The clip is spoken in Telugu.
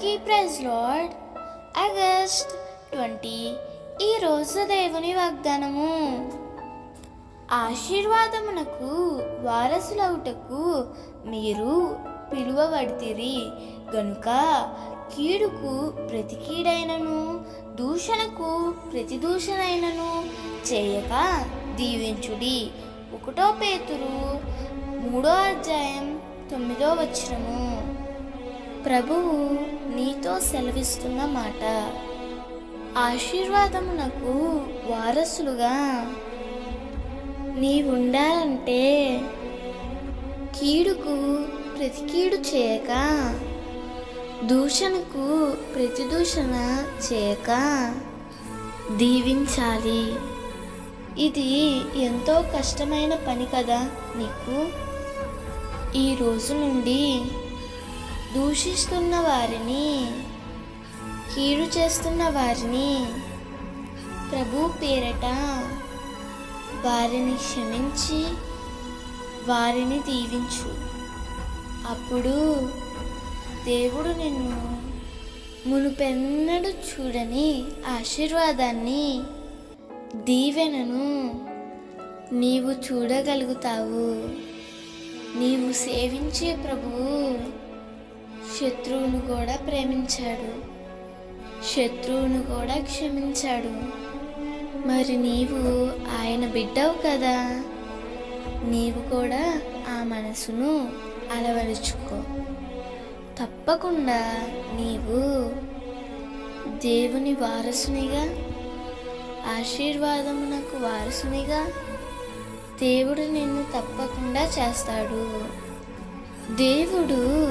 అందరికీ ప్రైజ్ లార్డ్. ఆగస్ట్ ట్వంటీ ఈరోజు దేవుని వాగ్దానము. ఆశీర్వాదమునకు వారసులవుటకు మీరు పిలువబడితిరి. గనుక కీడుకు ప్రతి కీడైనను దూషణకు ప్రతి దూషణైనను చేయక దీవించుడి. ఒకటో పేతురు మూడో అధ్యాయం తొమ్మిదో వచనము. ప్రభువు నీతో సెలవిస్తున్న మాట. ఆశీర్వాదమునకు వారసులుగా నీవుండాలంటే కీడుకు ప్రతికీడు చేయక దూషణకు ప్రతిదూషణ చేయక దీవించాలి. ఇది ఎంతో కష్టమైన పని కదా నీకు? ఈ రోజు నుండి దూషిస్తున్న వారిని కీడు చేస్తున్న వారిని ప్రభు పేరట వారిని క్షమించి వారిని దీవించు. అప్పుడు దేవుడు నిన్ను మునుపెన్నడు చూడని ఆశీర్వాదాన్ని దీవెనను నీవు చూడగలుగుతావు. నీవు సేవించే ప్రభువు శత్రువును కూడా ప్రేమించాడు. శత్రువును కూడా క్షమించాడు. మరి నీవు ఆయన బిడ్డవు కదా? నీవు కూడా ఆ మనసును అలవరుచుకో. తప్పకుండా నీవు దేవుని వారసునిగా ఆశీర్వాదమునకు వారసునిగా దేవుడు నిన్ను తప్పకుండా చేస్తాడు. దేవుడు